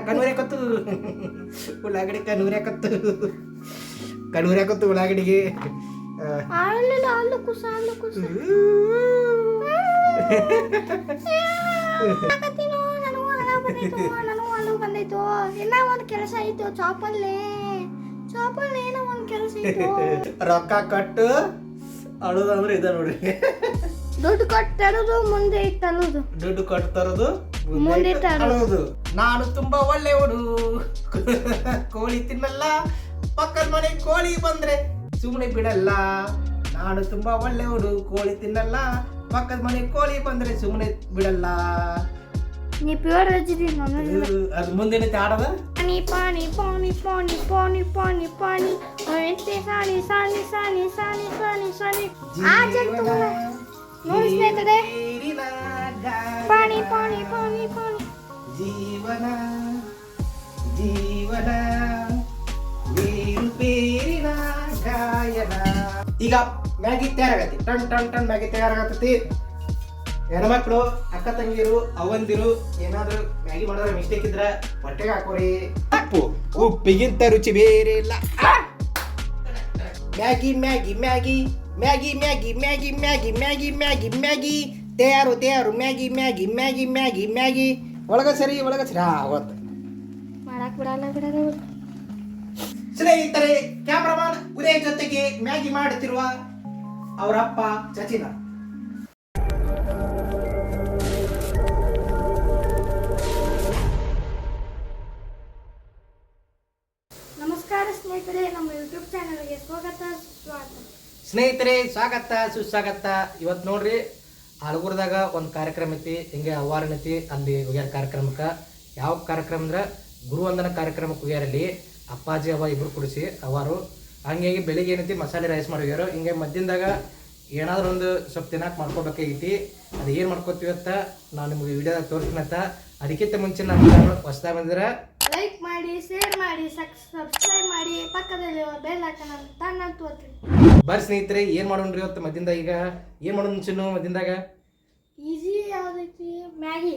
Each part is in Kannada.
ಕಣ್ಣೂರ್ಯಾಕತ್ತು ಉಳ್ಳಾಗಡ್ಡಿ ಕಣ್ಣೂರ್ಯಾಕತ್ತು ಕಣ್ಣೂರ್ಯಾಕತ್ತು ಉಳ್ಳಾಗಡ್ಡಿಗೆ ಬಂದೈತು ಒಂದು ಕೆಲಸ ಐತು ಚಾಪಲ್ಲೇ. ಒಂದು ಕೆಲಸ ರೊಕ್ಕ ಕಟ್ಟು ಅಳೋದಂದ್ರೆ ಇದೆ ನೋಡ್ರಿ. ದುಡ್ಡು ಕೊಟ್ಟು ತರೋದು ಮುಂದೆ ಇಟ್ಟು ದುಡ್ಡು ಕೊಟ್ಟು ತರೋದು ಮುಂದೆ ಇಟ್ಟು ನಾನು ತುಂಬಾ ಒಳ್ಳೆಯವನು ಕೋಳಿ ತಿನ್ನಲ್ಲ ಪಕ್ಕದ ಮನೆ ಕೋಳಿ ಬಂದ್ರೆ ಸುಮ್ಮನೆ ಬಿಡಲ್ಲ. ನಾನು ತುಂಬಾ ಒಳ್ಳೆಯವನು ಕೋಳಿ ತಿನ್ನಲ್ಲ ಪಕ್ಕದ ಮನೆ ಕೋಳಿ ಬಂದ್ರೆ ಸುಮ್ಮನೆ ಬಿಡಲ್ಲ. ನೀ ಪ್ಯೂರ್ ರಜಿದಿ ಅದು ಮುಂದಿನ ಆಡದ ಪಾನಿ ಪಾನಿ ಪಾನಿ ಪಾನಿ ಪಾನಿ ಪಾನಿ ಪಾನಿ. ಎಂತೆ ಸಾನಿ ಸಾನಿ ಸಾನಿ ಸಾನಿ ಸಾನಿ ಸಾನಿ ಆ ಜಂತು ನೋಡಿ ಸ್ನೇಹಿತರೆ ನೀರಿನ ಗಾಳಿ. ಪಾನಿ ಪಾನಿ ಪಾನಿ ಪಾನಿ. ಜೀವನ ಜೀವನ ನೀರು ಗಾಯನ ಈಗ ಮ್ಯಾಗಿ ತಯಾರಾಗತ್ತೆ ಟನ್ ಟನ್ ಟನ್ ಮ್ಯಾಗಿ ತಯಾರಾಗತ್ತೈತಿ ಹೆಣ್ಮಕ್ಳು ಅಕ್ಕ ತಂಗಿರು ಅವಂದಿರು ಏನಾದ್ರು ಮ್ಯಾಗಿ ಮಾಡಿದ್ರೆ ಮಿಸ್ಟೇಕ್ ಇದ್ರೆ ಹೊಟ್ಟೆಗೆ ಹಾಕೋರಿ ಉಪ್ಪು ಉಪ್ಪಿಗಿಂತ ರುಚಿ ಬೇರೆ ಇಲ್ಲ Maggi Maggi Maggi Maggi Maggi Maggi Maggi Maggi Maggi Maggi ತಯಾರು ತಯಾರು Maggi Maggi Maggi Maggi Maggi ಒಳಗ ಸರಿ ಒಳಗ ಸರಿ ಆವತ್ತು ಮಾಡಕ್ ಬಿಡಲ್ಲ ಬಿಡಲ್ಲ ಸ್ನೇಹಿತರೆ ಕ್ಯಾಮ್ರಾಮನ್ ಉದಯ ಜೊತೆಗೆ ಮ್ಯಾಗಿ ಮಾಡುತ್ತಿರುವ ಅವರಪ್ಪ ಸಚಿನ. ನಮಸ್ಕಾರ ಸ್ನೇಹಿತರೆ ನಮ್ಮ ಯೂಟ್ಯೂಬ್ ಚಾನಲ್ಗೆ ಸ್ವಾಗತ ಸ್ವಾಗತ ಸ್ನೇಹಿತರೆ ಸ್ವಾಗತ ಸುಸ್ವಾಗತ. ಇವತ್ತು ನೋಡ್ರಿ ಹಲಗುರದಾಗ ಒಂದು ಕಾರ್ಯಕ್ರಮ ಐತಿ ಹಿಂಗೆ ಅವಾರ್ಡ್ ಐತಿ ಅಲ್ಲಿ ಉಗ್ಯಾರ ಕಾರ್ಯಕ್ರಮಕ್ಕೆ. ಯಾವ ಕಾರ್ಯಕ್ರಮ ಅಂದ್ರೆ ಗುರುವಂದನ ಕಾರ್ಯಕ್ರಮಕ್ಕೆ ಹೋಗ್ಯಾರಲ್ಲಿ ಅಪ್ಪಾಜಿ ಅವ ಇಬ್ರು ಕುಡಿಸಿ ಅವರು. ಹಂಗಾಗಿ ಬೆಳಿಗ್ಗೆ ಏನೈತಿ ಮಸಾಲೆ ರೈಸ್ ಮಾಡಿ ಹೋಗ್ಯಾರ. ಹಿಂಗೆ ಮಧ್ಯದಾಗ ಏನಾದ್ರು ಒಂದು ಸ್ವಲ್ಪ ತಿನ್ನಕ್ಕೆ ಮಾಡ್ಕೋಬೇಕಾಗೈತಿ. ಅದು ಏನು ಮಾಡ್ಕೋತೀವಿ ಅಂತ ನಾನು ನಿಮಗೆ ವಿಡಿಯೋದಾಗ ತೋರಿಸ್ತೀನಂತ ಅದಕ್ಕಿಂತ ಮುಂಚೆ ನಾನು ಹೊಸದಾಗ ಬಂದಿರ ಲೈಕ್ ಮಾಡಿ ಶೇರ್ ಮಾಡಿ ಸಬ್ಸ್ಕ್ರೈಬ್ ಮಾಡಿ. ಪಕ್ಕದಲ್ಲಿ ಬೆಲ್ ಹಾಕೋಣ ಬರ್ರಿ ಸ್ನೇಹಿತರೆ ಏನು ಮಾಡೋಣ್ರಿ ಇವತ್ತು ಮಧ್ಯದಾಗ ಈಗ? ಏನು ಮಾಡೋಣ ಮುಂಚೆನು ಮದ್ದಿಂದಾಗ ಈಸಿ ಯಾವ್ದೈತಿ ಮ್ಯಾಗಿ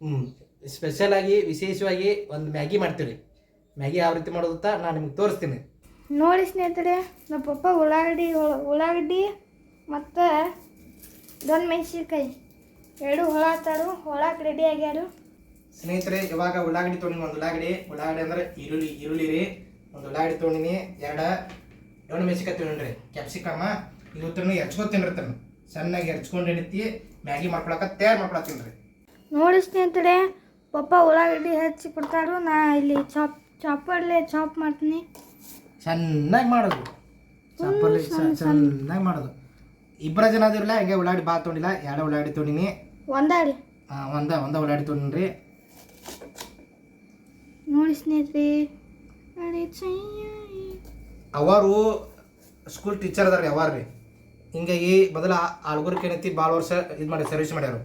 ಹ್ಞೂ ಸ್ಪೆಷಲ್ ಆಗಿ ವಿಶೇಷವಾಗಿ ಒಂದು ಮ್ಯಾಗಿ ಮಾಡ್ತೀವಿ ಮ್ಯಾಗಿ ಯಾವ ರೀತಿ ಮಾಡೋದು ಅಂತ ನಾನು ನಿಮ್ಗೆ ತೋರಿಸ್ತೀನಿ. ನೋಡಿ ಸ್ನೇಹಿತರೆ ನಮ್ಮ ಪಪ್ಪ ಉಳ್ಳಾಗಡ್ಡಿ ಉಳ್ಳಾಗಡ್ಡಿ ಮತ್ತು ದೊಡ್ಡ ಮೆಣಸಿನ್ಕಾಯಿ. ಎರಡು ಹೊಳ ತಾರು ಹೊಳಕ್ಕೆ ರೆಡಿ ಆಗ್ಯಾರು. ಸ್ನೇಹಿತರೆ ಇವಾಗ ಉಳ್ಳಾಗಡ್ಡಿ ತೊಗೊಂಡಿನಿ ಒಂದು ಉಳ್ಳಾಗಡ್ಡಿ. ಉಳ್ಳಾಗಡ್ಡಿ ಅಂದ್ರೆ ಈರುಳ್ಳಿ ಈರುಳ್ಳಿ ರೀ. ಒಂದು ಉಳ್ಳಾಗಡ್ಡಿ ತೊಗೊಂಡಿನಿ ಎರಡು ದೊಡ್ಡ ಮೆಣಸಿನ್ಕಾಯಿ ತೊಗೊಂಡ್ರಿ ಕ್ಯಾಪ್ಸಿಕಮ್ಮ ಇವತ್ತನ್ನು ಹೆಚ್ಕೊತೀನಿ ಇರ್ತಾನೆ ಸಣ್ಣಗೆ ಹೆಚ್ಕೊಂಡು ಹಿಡಿತಿ ಮ್ಯಾಗಿ ಮಾಡ್ಕೊಳಕ ತಯಾರು ಮಾಡ್ಕೊಳತ್ತೀನಿ ರೀ. ನೋಡಿ ಸ್ನೇಹಿತರೆ ಪಪ್ಪ ಉಳ್ಳಾಗಡ್ಡಿ ಹೆಚ್ಚಿ ಕೊಡ್ತಾರು. ನಾ ಇಲ್ಲಿ ಚಾಪ್ ಚಾಪರ್ಲೆ ಚಾಪ್ ಮಾಡ್ತೀನಿ. ಚೆನ್ನಾಗಿ ಮಾಡೋದು. ಚಾಪಲ್ಲಿ ಚೆನ್ನಾಗಿ ಮಾಡೋದು. ಇಬ್ಬರ ಜನ ಅದಿರಲ್ಲ ಹಂಗೆ ಉಳ್ಳಾಗಡ್ಡಿ ಬಾ ತೊಗೊಂಡಿಲ್ಲ ಎರಡು ಉಳ್ಳಾಗಡ್ಡಿ ತೊಗೊಂಡಿನಿ ಒಂದಾಡಿ. ಹಾಂ ಒಂದ ಒಂದ ಉಳ್ಳಾಗಡ್ಡಿ ತೊಗೊಂಡ್ರಿ ನೋಡಿ ಸ್ನೇಹಿತರೆ. ಅವರು ಸ್ಕೂಲ್ ಟೀಚರ್ ಅದಾರ ಅವಾರು ರೀ ಹಿಂಗಾಗಿ ಮೊದಲ ಆಳ್ಗುರ್ಗೆ ಏನೈತಿ ಭಾಳ ವರ್ಷ ಇದು ಮಾಡಿ ಸರ್ವಿಸ್ ಮಾಡ್ಯಾರು.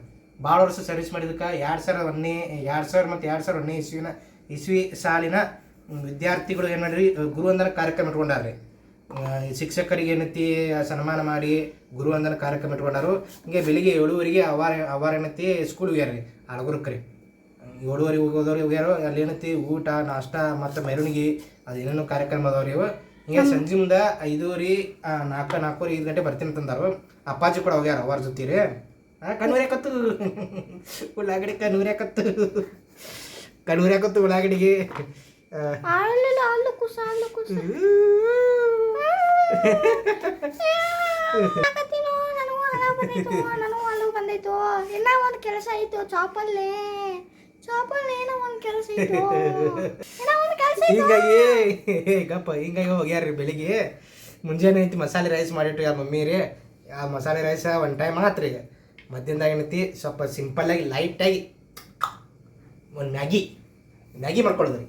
ಭಾಳ ವರ್ಷ ಸರ್ವಿಸ್ ಮಾಡಿದಕ್ಕೆ ಎರಡು ಸಾವಿರ ಒಂದನೇ, ಎರಡು ಸಾವಿರ ಮತ್ತು ಎರಡು ಸಾವಿರ ಒಂದನೇ ಇಸ್ವಿನ, ಇಸ್ವಿ ಸಾಲಿನ ವಿದ್ಯಾರ್ಥಿಗಳು ಏನು ಮಾಡಿರಿ ಗುರುವಂದನ ಕಾರ್ಯಕ್ರಮ ಇಟ್ಕೊಂಡಾರ್ರಿ. ಶಿಕ್ಷಕರಿಗೆ ಏನೈತಿ ಸನ್ಮಾನ ಮಾಡಿ ಗುರುವಂದನ ಕಾರ್ಯಕ್ರಮ ಇಟ್ಕೊಂಡಾರು. ಹಿಂಗೆ ಬೆಳಿಗ್ಗೆ ಏಳುವರಿಗೆ ಅವಾರ ಅವಾರ ಏನೈತಿ ಸ್ಕೂಲ್ ಹೋಗ್ಯಾರ್ರಿ ರೀ ಆಳ್ಗುರ್ಕ್ಕೆ ರೀ ಏಳುವರೆಗೆ ಹೋಗೋದವ್ರಿಗೆ ಹೋಗ್ಯಾರ, ಅಲ್ಲಿ ಏನೈತಿ ಊಟ, ನಾಷ್ಟ ಮತ್ತು ಮೆರವಣಿಗೆ, ಅದು ಏನೇನು ಕಾರ್ಯಕ್ರಮ ಅದಾವ್ರಿ ಇವು. ಈಗ ಸಂಜೆ ಮುಂದೆ ಐದೂರಿ ನಾಲ್ಕು ನಾಲ್ಕೂರಿ ಐದು ಗಂಟೆ ಬರ್ತೀನಿ ಅಂತಂದಾರು. ಅಪ್ಪಾಜಿ ಕೂಡ ಹೋಗ್ಯಾರ ಅವ್ರ ಜೊತೆ ರೀ ಕಣ್ಣೂರ್ಯಾಕತ್ತು ಉಳ್ಳಾಗಡ್ಡಿ ಕಣ್ಣೂರ್ಯಾಕತ್ತು ಕಣ್ಣೂರ್ಯಾಕತ್ತು ಉಳ್ಳಾಗಡ್ಡಿಗೆ ಬಂದೈತು. ಇನ್ನ ಒಂದು ಕೆಲಸ ಐತು ಚಾಪಲ್ಲೇ. ಚಾಪಲ್ಲಿ ಏನೋ ಒಂದು ಕೆಲಸ ಐತು ಏನೋ ಒಂದು ಕೆಲಸ ಐತು ಹಿಂಗಾಗಿ ಗಪ್ಪ ಹಿಂಗಾಗಿ ಹೋಗ್ಯಾರ್ರಿ ಬೆಳಿಗ್ಗೆ? ಮುಂಜಾನೆ ಐತಿ ಮಸಾಲೆ ರೈಸ್ ಮಾಡಿಟ್ಟು ಯಾರ ಮಮ್ಮಿ ರೀ ಆ ಮಸಾಲೆ ರೈಸ್ ಒನ್ ಟೈಮ್ ಮಾತ್ರ ಈಗ ಮಧ್ಯಾಹ್ನದಾಗ ಏನೈತಿ ಸ್ವಲ್ಪ ಸಿಂಪಲ್ಲಾಗಿ ಲೈಟಾಗಿ ಒಂದು ಮ್ಯಾಗಿ ಮ್ಯಾಗಿ ಮಾಡ್ಕೊಳ್ಳೋದು ರೀ.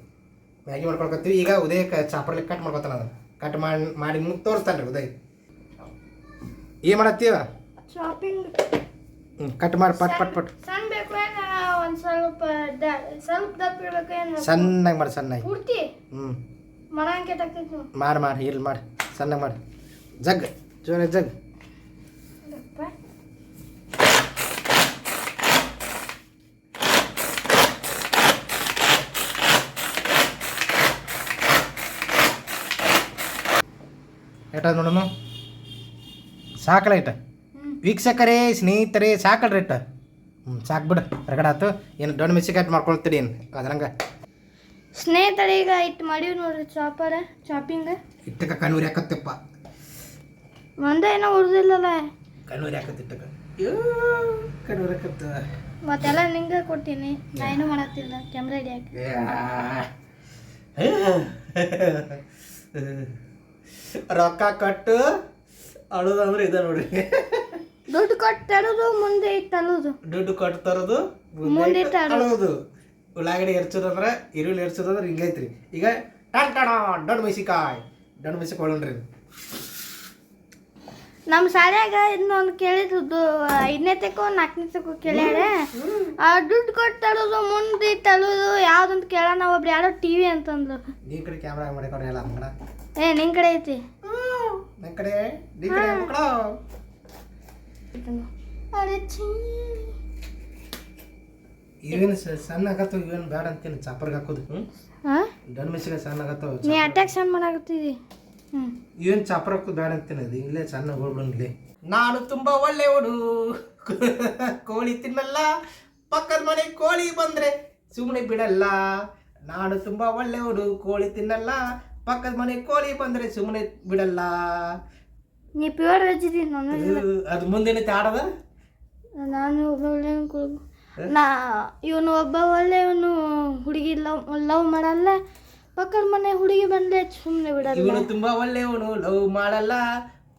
ಮ್ಯಾಗಿ ಮಾಡ್ಕೊಳ್ಕೊತೀವಿ. ಈಗ ಉದಯ ಚಾಪರ್ಲಿ ಕಟ್ ಮಾಡ್ಕೊತಾನ ಅದನ್ನು. ಕಟ್ ಮಾಡಿ ಮಾಡಿ ಮುಂದೆ ತೋರಿಸ್ತಾನೆ ರೀ ಉದಯ್. ಏನು ಮಾಡತ್ತೀವ? ಶಾಪಿಂಗ್ ಕಟ್ ಮಾಡಿ ಪಟ್ ಪಟ್ ಪಟ್. ಒಂದು ಸ್ವಲ್ಪ ದ- ಸ್ವಲ್ಪ ದಪ್ಪ ಏನು ಸಣ್ಣಗೆ ಮಾಡಿ ಸಣ್ಣಗೆ. ಪೂರ್ತಿ? ಹ್ಞೂ ಮಣಂಕೆ ತಕ್ಕೈತಿ ಮಾಡಿ ಮಾಡಿ ಇಲ್ಲಿ ಮಾಡಿ. ಸಣ್ಣಗೆ ಮಾಡಿ. ಜಗ್ ಜೋರ ಜಗ್. ದಪ್ಪ. ನೋಡಮ್ಮ ನೋಡೋಣ ಸಾಕಲ್ಲ ಇಟ್ಟ. ವೀಕ್ಷಕರೇ ಸ್ನೇಹಿತರೇ ಸಾಕಲ್ರಿ ಇಟ್ಟ. ಹ್ಞೂ ಸಾಕು ಬಿಡು ರಗಡ ಆತು. ಏನು ದೊಡ್ಡ ಕಟ್ ಮಾಡ್ಕೊಳ್ತೀರಿ ಏನು? ಅದ್ರಂಗೆ. ಸ್ನೇಹಿತರೆ ಈಗ ಇಟ್ಟು ಮಾಡೀವಿ ನೋಡ್ರಿ ಚಾಪರ ಚಾಪಿಂಗ್. ಇಟ್ಟಕ್ಕ ಕಣ್ಣೂರಿ ಹಾಕತ್ತಪ್ಪ ಒಂದೇ ಏನೋ ಉಳಿದಿಲ್ಲಲ್ಲ ಕಣ್ಣೂರಿ ಹಾಕತ್ತ ಇಟ್ಟಕ್ಕ ಕಣ್ಣೂರಿ ಹಾಕತ್ತ ಮತ್ತೆಲ್ಲ ನಿಂಗೆ ಕೊಡ್ತೀನಿ. ನಾ ಏನೂ ಮಾಡತ್ತಿಲ್ಲ. ಕ್ಯಾಮ್ರಾ ಹಿಡಿ ಹಾಕಿ. ರೊಕ್ಕ ಕಟ್ಟು. ಅಳುದಂದ್ರೆ ಇದೆ ನೋಡ್ರಿ. ದುಡ್ಡು ಕೊಟ್ಟು ತರೋದು ಮುಂದೆ ತರೋದು. ದುಡ್ಡು ಕೊಟ್ಟು ತರೋದು ಮುಂದೆ ತರೋದು. ಉಳ್ಳಾಗಡ್ಡಿ ಎರ್ಚೋದಂದ್ರೆ ಈರುಳ್ಳಿ ಎರ್ಚೋದಂದ್ರೆ ಹಿಂಗೈತ್ರಿ ಈಗ ಟನ್ ಟಣ ದೊಡ್ಡ ಮೆಣಸಿಕಾಯಿ ದೊಡ್ಡ ಮೆಣಸಿಕಾಯಿ ಒಳನ್ರಿ ನಮ್ಮ ಶಾಲ್ಯಾಗ ಇನ್ನೊಂದು ಕೇಳಿದ್ದು ಐದನೇ ತಕೋ ನಾಲ್ಕನೇ ತಕೋ ಕೇಳ್ಯಾರ. ಆ ದುಡ್ಡು ಕೊಟ್ಟು ತರೋದು ಮುಂದೆ ತಳೋದು ಯಾವ್ದಂತ ಕೇಳೋಣ ಒಬ್ರು ಯಾರೋ ಟಿವಿ ಅಂತಂದ್ರು. ನೀ ಕಡೆ ಕ್ಯಾಮ್ರಾ ಮಾಡಿಕೊಂಡ್ರೆ ಎಲ್ಲ ಏ ನಿನ್ ಕಡೆ ಐತಿ. ನನ್ನ ಕಡೆ ನಿನ್ ಕಡೆ ಮಕ್ಕಳು ಅರೆ. ಇವೇನು ಸಣ್ಣ ಆಗತ್ತೋ ಇವೇನು ಬೇಡ ಅಂತೀನಿ ಚಾಪರ್ಗೆ ಹಾಕೋದು. ಡನ್ ಹಾ ಮೆಣಸಿಕಾಯಿ ಸಣ್ಣ ಆಗತ್ತೋ ನೀ ಅಟ್ಯಾಕ್ ಸಣ್ಣ ಮಾಡಾಕತ್ತಿದಿ. ಇವೇನು ಚಾಪರ್ ಹಾಕೋದು ಬೇಡ ಅಂತೀನಿ ಅದು ಇಲ್ಲೇ ಸಣ್ಣ ಹೋಗ್ಬಿಡಂಗಿಲ್ಲ ನಾನು ತುಂಬಾ ಒಳ್ಳೆಯವಡು ಕೋಳಿ ತಿನ್ನಲ್ಲ ಪಕ್ಕದ ಮನೆ ಕೋಳಿ ಬಂದ್ರೆ ಸುಮ್ಮನೆ ಬಿಡಲ್ಲ. ನಾನು ತುಂಬಾ ಒಳ್ಳೆಯವಡು ಕೋಳಿ ತಿನ್ನಲ್ಲ ಪಕ್ಕದ ಮನೆ ಕೋಳಿ ಬಂದ್ರೆ ಸುಮ್ಮನೆ ಬಿಡಲ್ಲ. ನೀ ಪ್ಯೂರ್ ವೆಜ್ ಇದೀನಿ ನಾನು ಅದು- ಮುಂದೇನೈತೆ ಆಡದ ನಾನು ಒಬ್ಬ ಒಳ್ಳೆ ನಾ ಇವನು ಒಬ್ಬ ಒಳ್ಳೆಯವನು ಹುಡುಗಿ ಲವ್ ಲವ್ ಮಾಡಲ್ಲ. ಪಕ್ಕದ ಮನೆ ಹುಡುಗಿ ಬಂದ್ರೆ ಸುಮ್ಮನೆ ಬಿಡಲ್ಲ. ಇವನು ತುಂಬಾ ಒಳ್ಳೆಯವನು ಲವ್ ಮಾಡಲ್ಲ.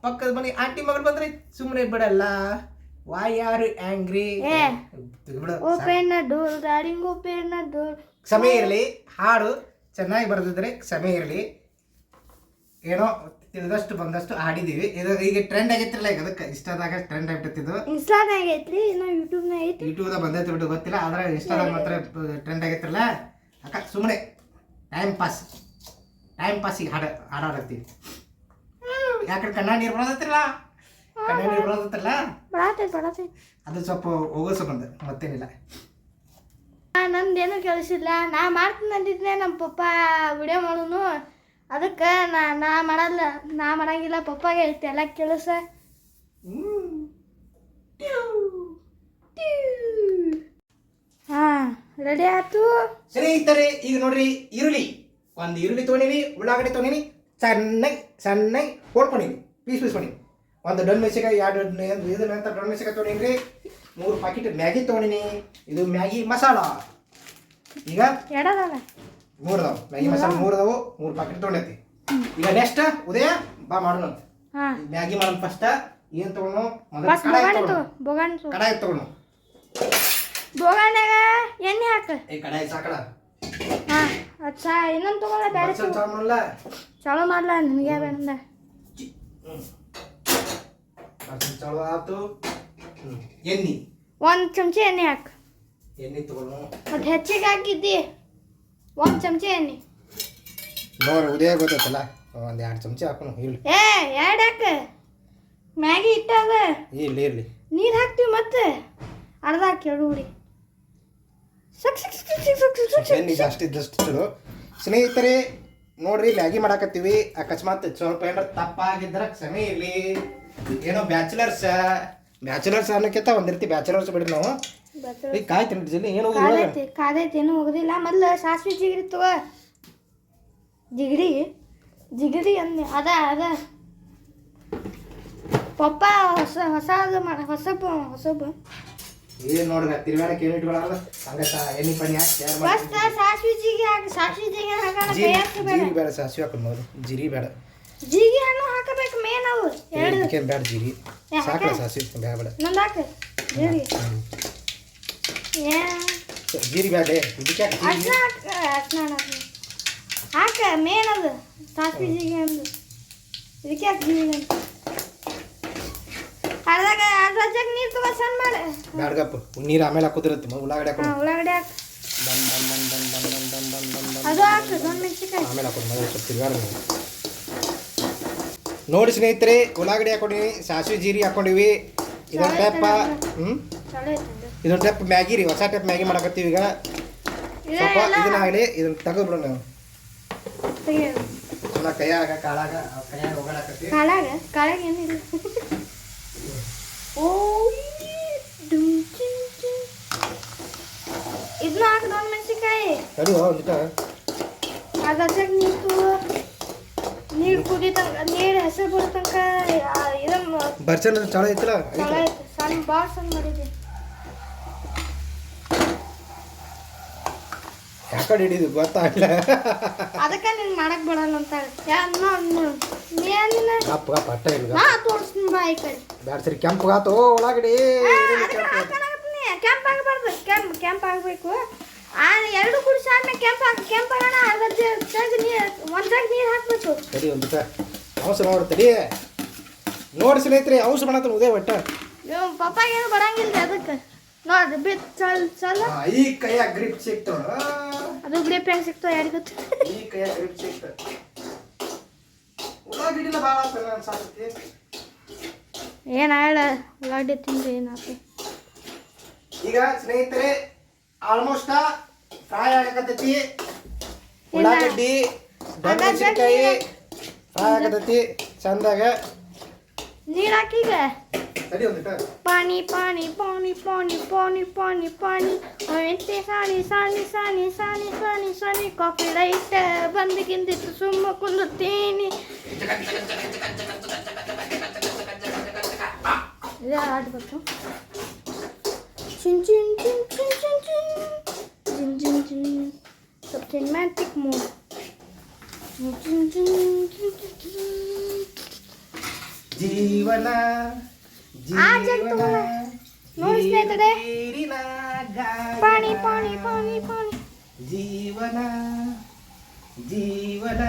ಪಕ್ಕದ ಮನೆ ಆಂಟಿ ಮಗಳು ಬಂದ್ರೆ ಸುಮ್ಮನೆ ಬಿಡಲ್ಲ. ವಾಯ್ ಯಾರು ಆಂಗ್ರಿ. ಓಪನ್ ಡೋರ್ ಗಾಡಿಂಗ್ ಓಪನ್ ಡೋರ್ ಕ್ಷಮೆ ಇರಲಿ ಹಾಡು ಚೆನ್ನಾಗಿ ಬರೆದಿದ್ರೆ ಸಮಯ ಇರಲಿ. ಏನೋ ತಿಳಿದಷ್ಟು ಬಂದಷ್ಟು ಆಡಿದೀವಿ ಇದು ಈಗ ಟ್ರೆಂಡ್ ಆಗೈತ್ರಿಲ್ಲ ಈಗ ಅದಕ್ಕೆ ಇಷ್ಟದಾಗ ಟ್ರೆಂಡ್ ಆಗ್ಬಿಟ್ಟಿದ್ದು ಇನ್ಸ್ಟಾದಾಗ ಐತ್ರಿ ಇನ್ನು ಯೂಟ್ಯೂಬ್ನಾಗ ಐತಿ ಯೂಟ್ಯೂಬ್ದಾಗ ಬಂದೈತಿ ಬಿಟ್ಟು ಗೊತ್ತಿಲ್ಲ ಆದ್ರೆ ಇನ್ಸ್ಟಾದಾಗ ಮಾತ್ರ ಟ್ರೆಂಡ್ ಆಗೈತ್ರಲ್ಲ. ಅಕ್ಕ ಸುಮ್ಮನೆ ಟೈಮ್ ಪಾಸ್ ಟೈಮ್ ಪಾಸಿಗೆ ಹಾಡ ಹಾಡಾಡತ್ತೀವಿ. ಯಾಕಡೆ ಕಣ್ಣ ನೀರು ಬರೋದತ್ತಿರಲ್ಲ ಕಣ್ಣ ನೀರು ಬಡಾತೈತಿ ಅದು ಸ್ವಲ್ಪ ಹೋಗೋಸ ಬಂದ ಮತ್ತೇನಿಲ್ಲ. ನಂದೇನು ಕೆಲಸಿಲ್ಲ ನಾ ಮಾಡ್ತೀನಿ ಅಂದಿದ್ನೆ ನಮ್ಮ ಪಪ್ಪ ವಿಡಿಯೋ ಮಾಡೋನು. ಅದಕ್ಕೆ ನಾ ನಾ ಮಾಡಲ್ಲ ನಾ ಮಾಡಂಗಿಲ್ಲ ಪಪ್ಪಾಗೆ ಹೇಳ್ತಿ ಎಲ್ಲ ಕೆಲಸ ಹಾಂ ರೆಡಿ ಆಯ್ತು? ಸ್ನೇಹಿತರೆ ಈಗ ನೋಡ್ರಿ ಈರುಳ್ಳಿ. ಒಂದು ಈರುಳ್ಳಿ ತೊಗೊಂಡಿನಿ ಉಳ್ಳಾಗಡ್ಡೆ ತೊಗೊಂಡಿನಿ ಸಣ್ಣಗೆ ಸಣ್ಣಗೆ ಹೊಡ್ಕೊಂಡಿನಿ ಪೀಸ್ ಪೀಸ್ ಕೊಂಡಿನಿ ಒಂದು ಡೊನ್ ಮೆಣಸಿಕಾಯಿ ಎರಡು ಡನ್- ಇದು ನಂತರ ಡನ್ ಮೆಣಸಿಕಾಯಿ ತೊಗೊಂಡಿನಿ ಮೂರು ಪ್ಯಾಕೆಟ್ ಮ್ಯಾಗಿ ತೊಗೊಂಡಿನಿ ಇದು ಮ್ಯಾಗಿ ಮಸಾಲ. ಈಗ ಎಡದಲ್ಲ ಮೂರು ಅದಾವ ಮ್ಯಾಗಿ ಮಸಾಲ ಮೂರು ಅದಾವು ಮೂರು ಪ್ಯಾಕೆಟ್ ತೊಗೊಂಡೈತಿ. ಈಗ ನೆಕ್ಸ್ಟ್ ಉದಯ ಬಾ ಮಾಡೋಣ ಹಾಂ. ಮ್ಯಾಗಿ ಮಾಡೋಣ ಫಸ್ಟ್ ಏನು ತೊಗೊಂಡು ಮೊದಲು ಕಡಾಯಿ ಬೋಗಾಣಿ ತೊಗೊಂಡು ತಗೋ ಬೋಗಾಣಿ ತಗೋ. ಕಡಾಯಿ ತೊಗೊಂಡು ಬೋಗಾಣ್ಯಾಗ ಎಣ್ಣೆ ಹಾಕ. ಏ ಕಡಾಯಿ ಸಾಕಡ ಹಾಂ ಅಚ್ಚಾ ಇನ್ನೊಂದು ತಗೊಳ್ಳ ಬ್ಯಾರೆ ಬಸ್ಸಲ್ಲಿ ಚಾಲು ಮಾಡಲ್ಲ ಚಲೋ ಮಾಡ್ಲ ನಿನಗೆ ಬೇಡ ಅದು ಚಲೋ ಆತು. ಹ್ಮ್. ಎಣ್ಣೆ. ಒಂದು ಚಮಚ ಎಣ್ಣೆ ಹಾಕ. ಎಣ್ಣೆ ತಗೊಂಡು ಮತ್ತು ಹೆಚ್ಚಿಗೆ ಹಾಕಿದ್ದಿ. ಒಂದು ಚಮಚ ಎಣ್ಣೆ. ನೋಡ್ರಿ ಉದಯ ಗೊತ್ತೈತಲ್ಲ ಒಂದು ಎರಡು ಚಮಚ ಹಾಕೋಣ ಇರ್ಲಿ ಏ ಎರಡು ಹಾಕ. ಮ್ಯಾಗಿ ಇಟ್ಟಾಗ ಇರ್ಲಿ ಇರ್ಲಿ ನೀರು ಹಾಕ್ತೀವಿ ಮತ್ತೆ. ಅರ್ಧ ಹಾಕಿ ಎರಡು ಹುಡಿ ಎಣ್ಣೆ ಜಾಸ್ತಿ ಇದ್ದಷ್ಟು ಚಲೋ. ಸ್ನೇಹಿತರೆ ನೋಡ್ರಿ ಮ್ಯಾಗಿ ಮಾಡಾಕತ್ತೀವಿ. ಅಕಸ್ಮಾತ್ ಸ್ವಲ್ಪ ಏನಾರ ತಪ್ಪಾಗಿದ್ರೆ ಕ್ಷಮೆ ಇರಲಿ. ಏನೋ ಬ್ಯಾಚುಲರ್ಸ್. ಬ್ಯಾಚುಲರ್ಸ್ ಅನ್ನೋಕ್ಕಿಂತ ಒಂದ್ ರೀತಿ ಬ್ಯಾಚುಲರ್ಸ್ ಬಿಡಿ ನಾವು. ಕಾಯ್ ಏನು ಕಾದೈತಿ ಕಾದೈತಿ ಏನೂ ಹೋಗೋದಿಲ್ಲ. ಮೊದ್ಲು ಸಾಸ್ವಿ ಜಿಗಿರಿ ತಗೋ. ಜಿಗಿರಿ ಜಿಗಿರಿ ಅಂದೆ ಅದ ಅದ. ಪಪ್ಪ ಹೊಸ ಹೊಸ ಅದು ಮಾಡ ಹೊಸ ಪ- ಹೊಸಬ. ಏನ್ ನೋಡ್ರಿ ತಿರ್ಗಾಡಕ್ಕೆ ಕೇಳಿ ಇಟ್ಕೊಳಲ್ಲ ಹಂಗ ಎಣ್ಣೆ ಪಣ್ಣಿ ಹಾಕಿ ತಯಾರು ಮಾಡಿ ಫಸ್ಟ್ ಸಾಸಿವೆ ಜಿಗಿ ಹಾಕಿ ಸಾಸ್ವಿ ಜಿಗಿ ಹಾಕೋಣ ಜಿರಿ ಜೀರಿಗೆ ಬೇಡ ಸಾಸಿವೆ ಹಾಕೊಂಡು ಮೊದಲು. ಜಿರಿ ಬೇಡ. ಜಿಗಿ ಹಣ್ಣು ಹಾಕಬೇಕು ಮೇನ್ ಅವು. ಎರಡು. ಬೇಡ ಜೀರಿ. ಸಾಕಲ್ಲ ಸಾಸಿವೆ ಬೇಡ. ಬೇಡ ಜೀರಿಗೆ ಜೀರಿ ಬ್ಯಾಡ ಇದಕ್ಕೆ ಜೀರಿಗೆ? ಹಾಕ ಹಾಕ ಹಾಕ ಮೇನ್ ಅದು ಸಾಸ್ವಿ ಜೀರಿಗೆ ಅಂದು ಇದಕ್ಕೆ ಹಾಕಿ ಜೀರಿಗೆ ಅಂತ ಅರ್ಧಾಗ ಅರ್ಧ ಜಗ್ ನೀರು ತಗೋ ಸಣ್ಣ ಮಾಡು ಬ್ಯಾಡ ನೀರು ಆಮೇಲೆ ಹಾಕೋದಿರುತ್ತೆ ಉಳ್ಳಾಗಡ್ಡಿ ಹಾಕೋ ಉಳ್ಳಾಗಡ್ಡೆ ಹಾಕ ಬನ್ ಬನ್ ಬನ್ ಬನ್ ಬನ್ ಬನ್ ಬನ್ ಬನ್ ಅದು ಹಾಕು ದೊಡ್ಡ ಮೆಣಸಿನ್ಕಾಯಿ ಆಮೇಲೆ ಹಾಕೋದು ಮೊದಲು ಸ್ವಲ್ಪ ತಿರ್ಗಾಡ ನೋಡಿ ಸ್ನೇಹಿತರೆ ಉಳ್ಳಾಗಡ್ಡಿ ಹಾಕೊಂಡಿವಿ ಸಾಸಿವೆ ಜೀರಿ ಹಾಕೊಂಡಿವಿ ಇದೊಂದು ಪೇಪ ಹ್ಞೂ ಇದೊಂದು ಟೈಪ್ ಮ್ಯಾಗಿ ರೀ ಹೊಸ ಟೈಪ್ ಮ್ಯಾಗಿ ಮಾಡಕತ್ತೀವಿ ಈಗ. ಸ್ವಲ್ಪ ಇದನ್ನ ಆಗಲಿ ಇದನ್ನ ತೆಗೆದು ಬಿಡೋಣ ನಾವು. ತೆಗಿಯೋದು ಎಲ್ಲ ಕೈಯಾಗ ಕಾಳಾಗ ಕೈಯಾಗ ಹೋಗಲಾಕತ್ತಿ ಕಾಳಾಗ ಕಾಳಾಗ ಏನಿಲ್ಲ. ಓ ಡುಮ್ ಚಿನ್ ಚಿನ್. ಇದ್ನ ಹಾಕಿ ದೊಡ್ಡ ಮೆಣಸಿನ್ಕಾಯಿ. ತಡಿ ಒಂದಿಟ. ಅದಾಗ ನೀರು ನೀರು ಕುದಿ ತನಕ ನೀರು ಹೆಸರು ಬರೋ ತನಕ ಇದನ್ನ ಬರ್ಚನ್ ಚಾಳ ಐತಿಲ್ಲ ಚಲೋ ಐತೆ. ಸಣ್ಣ ಭಾಳ ಸಣ್ಣ ಮಾಡಿದೆ ಯಾಕಡೆ ಹಿಡಿದು ಗೊತ್ತಾಗಲ್ಲ ಅದಕ್ಕೆ ನೀನು ಮಾಡಕ್ ಬಿಡಲ್ಲ ಅಂತ ಯಾ ಪಟ್ಟ ಇಲ್ಲ. ತೋರಿಸ್ತೀನಿ ಬಾ ಈ ಕಡೆ. ಬ್ಯಾಡ ಸರಿ ಕೆಂಪಗಾತು ಒಳಗಡೆ. ಕೆಂಪ್ ಆಗಬಾರ್ದು. ಕೆಂಪ್ ಕೆಂಪ್ ಆಗಬೇಕು. ಆ ಎರಡು ಕುಡಿಸಿ ಆದ್ಮೇಲೆ ಕೆಂಪ್ ಹಾಕಿ ಕೆಂಪ್ ಆಗೋಣ ಅರ್ಧ ಜಗ್ ನೀರು ಒಂದು ಜಗ್ ನೀರು ಹಾಕ್ಬೇಕು. ತಡಿ ಒಂದು ಅವಸರ ನೋಡು ತಡಿ. ನೋಡಿ ಸ್ನೇಹಿತರೆ ಅವಸರ ಮಾಡತ್ತ ಉದೇ ಒಟ್ಟ ಪಪ್ಪಾಗ ಏನು ಬರಂಗಿಲ್ಲ ಅದಕ್ಕೆ. ನೋಡ್ರಿ ಬಿತ್ ಚಲ್ ಚಲ್. ಈ ಕೈಯ ಗ್ರಿಪ್ ಸಿಕ್ತು ಅದು ಗ್ರೇಪ್ ಹೆಂಗೆ ಸಿಕ್ತೋ ಯಾರಿಗೆ ಗೊತ್ತು? ಈ ಕೈ ಗ್ರಿಪ್ ಸಿಕ್ತು ಉಳ್ಳಾಗಡ್ಡಿನ ಭಾಳ ಆಗ್ತದೆ ಅನ್ಸಾಕತ್ತಿ ಏನು ಆಳ ಉಳ್ಳಾಗಡ್ಡಿ ತಿಂದ್ರೆ ಏನಾಗ್ತದೆ ಈಗ ಸ್ನೇಹಿತರೆ ಆಲ್ಮೋಸ್ಟ್ ಫ್ರೈ ಆಗಕತ್ತೈತಿ. ಉಳ್ಳಾಗಡ್ಡಿ ಮೆಣಸಿನಕಾಯಿ ಫ್ರೈ ಆಗತೈತಿ. ಚಂದಾಗ. ನೀರು ಹಾಕಿ ಈಗ. ತಡಿ ಒಂದಿಟ ಪಾನಿ ಪಾನಿ ಪಾನಿ ಪಾನಿ ಪಾನಿ ಪಾನಿ ಪಾನಿ ಎಂತೆ ಸಾನಿ ಸಾನಿ ಸಾನಿ ಸಾನಿ ಸಾನಿ ಸಾನಿ ಕಾಫಿ ರೈಟ್ ಬಂದಿಗಿಂದಿತ್ತು ಸುಮ್ಮ ಕುಂದುತ್ತೀನಿ ಇದೇ ಆಡ್ಬೇಕು ಚಿನ್ ಚಿನ್ ಚಿನ್ ಚಿನ್ ಚಿನ್ ಚಿನ್ ಚಿನ್ ಚಿನ್ ಚಿನ್ ಸ್ವಲ್ಪ ಸಿನಿಮ್ಯಾಟಿಕ್ ಮೂಡ್ ಚಿನ್ ಚಿನ್ ಚಿನ್ ಚಿನ್ ಚಿನ್ ಜೀವನ ಆ ಜಂತು ನೋಡಿ ಸ್ನೇಹಿತರೆ. ಪಾಣಿ ಪಾಣಿ ಪಾನಿ ಪಾನಿ ಜೀವನ ಜೀವನ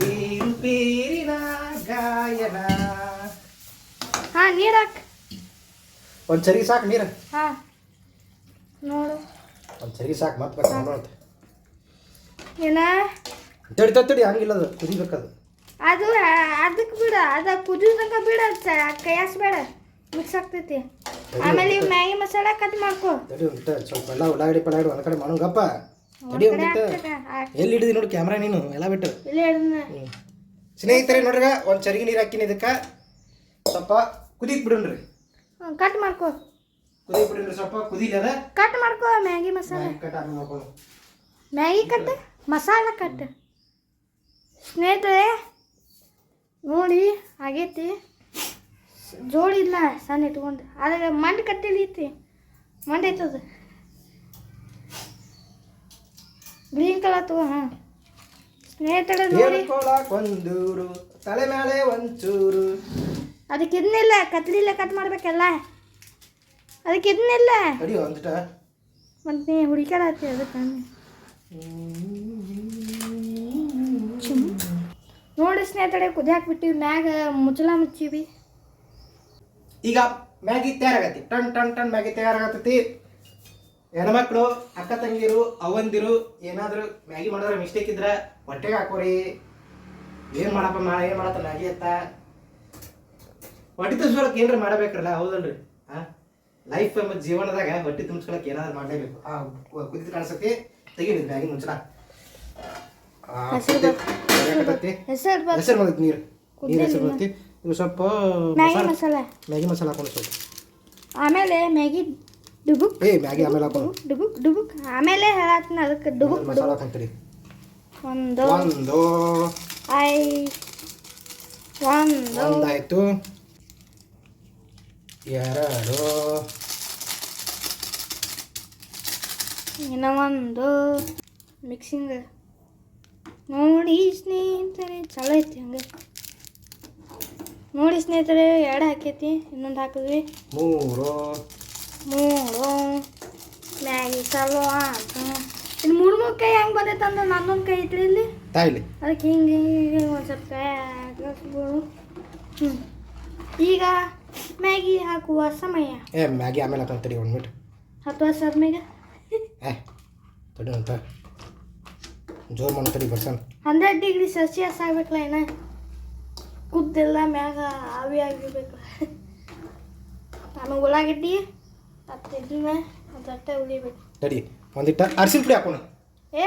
ನೀರು ಪೇರಿನ ಗಾಯನ. ಹಾ ನೀರ್ ಹಾಕ್. ಒಂದ್ ಚರಿ ಸಾಕು ನೀರು. ಹಾ ನೋಡು. ಒಂದ್ ಸರಿ ಸಾಕು ಮತ್ತೆ ಬೇಕು ಏನ? ತಡಿ ತಡಿ ಹಂಗಿಲ್ಲ ಅದು ಕುದಿಬೇಕದು. ಅದು ಅದಕ್ಕೆ ಬಿಡ ಅದ ಕುದಿಯೋದಕ್ಕ ಬಿಡ ಕೈಯಾಸ್ಬೇಡ ಮಿಕ್ಸ್ ಆಗ್ತೈತಿ ಆಮೇಲೆ ಇವ್ ಮ್ಯಾಗಿ ಮಸಾಲ ಕಟ್ ಮಾಡ್ಕೋ. ತಡಿ ಒಂದಿಟ ಸ್ವಲ್ಪ ಎಲ್ಲ ಉಳ್ಳಾಗಡ್ಡಿ ಪಲ್ಲಾಗಡಿ ಒಂದ್ ಕಡೆ ಮಾಡೋಂಗಪ್ಪ ತಡಿ ಒಂದಿಟ ಎಲ್ಲಿ ಹಿಡಿದಿ ನೋಡಿ ಕ್ಯಾಮ್ರಾ ನೀನು ಎಲ್ಲ ಬಿಟ್ಟು. ಇಲ್ಲೇ ಹಿಡ್ದ್ನ. ಹ್ಮ್. ಸ್ನೇಹಿತರೆ ನೋಡ್ರಿ ಒಂದ್ ಚರಿಗೆ ನೀರು ಹಾಕಿನ ಇದಕ್ಕೆ. ಸ್ವಲ್ಪ ಕುದಿಕ್ ಬಿಡೋಣ್ರಿ ಕಟ್ ಮಾಡ್ಕೋ. ಕುದಿ ಬಿಡೋಣ್ರಿ ಸ್ವಲ್ಪ ಕುದಿಲಿ ಅದ. ಕಟ್ ಮಾಡ್ಕೋ ಮ್ಯಾಗಿ ಮಸಾಲ. ಕಟ್ ಮಾಡ್ಕೊಳ್ಳು. ಮ್ಯಾಗಿ ಕಟ್ ಮಸಾಲ ಕಟ್ ಸ್ನೇಹಿತರೆ ನೋಡಿ ಆಗೈತಿ. ಜೋಡಿಲ್ಲ ಸಣ್ಣ ಇಟ್ಕೊಂಡು. ಆದ್ರೆ ಮಂಡ್ ಕಟ್ಟಿಲ್ಲ ಐತಿ. ಮಂಡ್ ಐತದ ಗ್ರೀನ್ ಕಲರ್ ತಗೋ ಹಾಂ. ಸ್ನೇಹಿತರೆ ನೋಡಿ. ಒಂದೂರು ತಲೆ ಮೇಲೆ ಒಂಚೂರು. ಅದಕ್ಕೆ ಇದನ್ನಿಲ್ಲ ಕತ್ಲಿಲ್ಲ ಕಟ್ ಮಾಡ್ಬೇಕಲ್ಲ? ಅದಕ್ಕೆ ಇದನ್ನಿಲ್ಲ? ಮತ್ತು ನೀ ಹುಡುಕ್ಯಾಡತ್ತಿ ಅದಕ್ಕೆ ನೋಡಿ ಸ್ನೇಹಿತರೆ ಕುದಿಯಾಕ್ ಬಿಟ್ಟಿವಿ ಮ್ಯಾಗ ಮುಚ್ಚಲ ಮುಚ್ಚಿವಿ. ಈಗ ಮ್ಯಾಗಿ ತಯಾರಾಗತ್ತೆ. ಟನ್ ಟನ್ ಟನ್ ಮ್ಯಾಗಿ ತಯಾರಾಗತ್ತೈತಿ. ಹೆಣ್ಮಕ್ಳು, ಅಕ್ಕ ತಂಗಿರು, ಅವಂದಿರು, ಏನಾದರೂ ಮ್ಯಾಗಿ ಮಾಡಿದ್ರೆ ಮಿಸ್ಟೇಕ್ ಇದ್ರೆ ಹೊಟ್ಟೆಗೆ ಹಾಕೋರಿ. ಏನು ಮಾಡಪ್ಪ ಮಾ ಏನು ಮಾಡತ್ತ ಮ್ಯಾಗಿ ಅತ್ತ ಹೊಟ್ಟೆ ತುಂಬಿಸ್ಕೊಳಕ್ ಏನ್ರ ಮಾಡಬೇಕ್ರಲ್ಲ, ಹೌದಲ್ರಿ? ಹಾ ಲೈಫ್ ಮತ್ತು ಜೀವನದಾಗ ಹೊಟ್ಟೆ ತುಂಬಿಸ್ಕೊಳಕ್ ಏನಾದ್ರು ಮಾಡಲೇಬೇಕು. ಆ ಕುದಿದು ಕಾಣಿಸತಿ ತೆಗೀನಿ ಮ್ಯಾಗಿ ಮುಂಚಲ ಹಸಿರು ಹೆಸರು ಬರ್ ಹೆಸರು ಬಂದೈತಿ ನೀರು. ನೀರು ಹೆಸರು ಬಂದೈತಿ ಇದು ಸ್ವಲ್ಪ ಮ್ಯಾಗಿ ಮಸಾಲ ಮ್ಯಾಗಿ ಮಸಾಲ ಹಾಕೊಂಡು ಸ್ವಲ್ಪ. ಆಮೇಲೆ ಮ್ಯಾಗಿ ಡುಬುಕ್. ಏ ಮ್ಯಾಗಿ ಆಮೇಲೆ ಹಾಕೊಂಡು ಡುಬುಕ್ ಡುಬುಕ್ ಆಮೇಲೆ ಹೇಳತ್ನ ಅದಕ್ಕೆ ಡುಬುಕ್ ಮಸಾಲೆ ಹಾಕೊಂತೀರಿ ಒಂದು. ಒಂದು. ಐ ಒಂದು. ಒಂದಾಯ್ತು. ಎರಡು. ಇನ್ನೊಂದು ಒಂದು. ಮಿಕ್ಸಿಂಗ್. ನೋಡಿ ಸ್ನೇಹಿತರೆ ಚಲೋ ಐತಿ ಹಂಗೆ. ನೋಡಿ ಸ್ನೇಹಿತರೆ ಎರಡು ಹಾಕೈತಿ ಇನ್ನೊಂದು ಹಾಕಿದ್ವಿ. ಮೂರು. ಮೂರು. ಮ್ಯಾಗಿ ಚಲೋ ಆಯ್ತು ಇನ್ನು ಮೂರು ಮೂರು ಕೈ ಹೆಂಗೆ ಬಂದೈತೆ ಅಂದ್ರೆ ನನ್ನೊಂದು ಕೈ ಐತ್ರಿ ಇಲ್ಲಿ. ತಾಯಿಲಿ ಅದಕ್ಕೆ ಹಿಂಗೆ ಹಿಂಗೆ ಒಂದು ಸ್ವಲ್ಪ ಹಾಕಿಸ್ಬೋದು. ಹ್ಞೂ ಈಗ ಮ್ಯಾಗಿ ಹಾಕುವ ಸಮಯ. ಏ ಮ್ಯಾಗಿ ಆಮೇಲೆ ಹಾಕೊಂತೀರಿ ಒಂದು ಮಿನಿಟ್ ಹತ್ತು ವರ್ಷ ಆದ್ಮೇಲೆ ಏ ಅಂತ. ಜೋರು ಮಾಡ್ತೀರಿ ಬರ್ಸನ್ ಹಂಡ್ರೆಡ್ ಡಿಗ್ರಿ ಸೆಲ್ಸಿಯಸ್ ಆಗ್ಬೇಕಲ್ಲ ಏನ ಕುದ್ದೆಲ್ಲ ಮ್ಯಾಗ ಆವಿ ಆಗಿರ್ಬೇಕು. ನಾನು ಉಳ್ಳಾಗಡ್ಡಿ ಮತ್ತು ಇದನ್ನ ಮತ್ತು ಅಟ್ಟೆ ಉಳಿಬೇಕು ತಡಿ ಒಂದಿಟ್ಟ ಅರ್ಸಿನ ಪುಡಿ ಹಾಕೋಣ. ಏ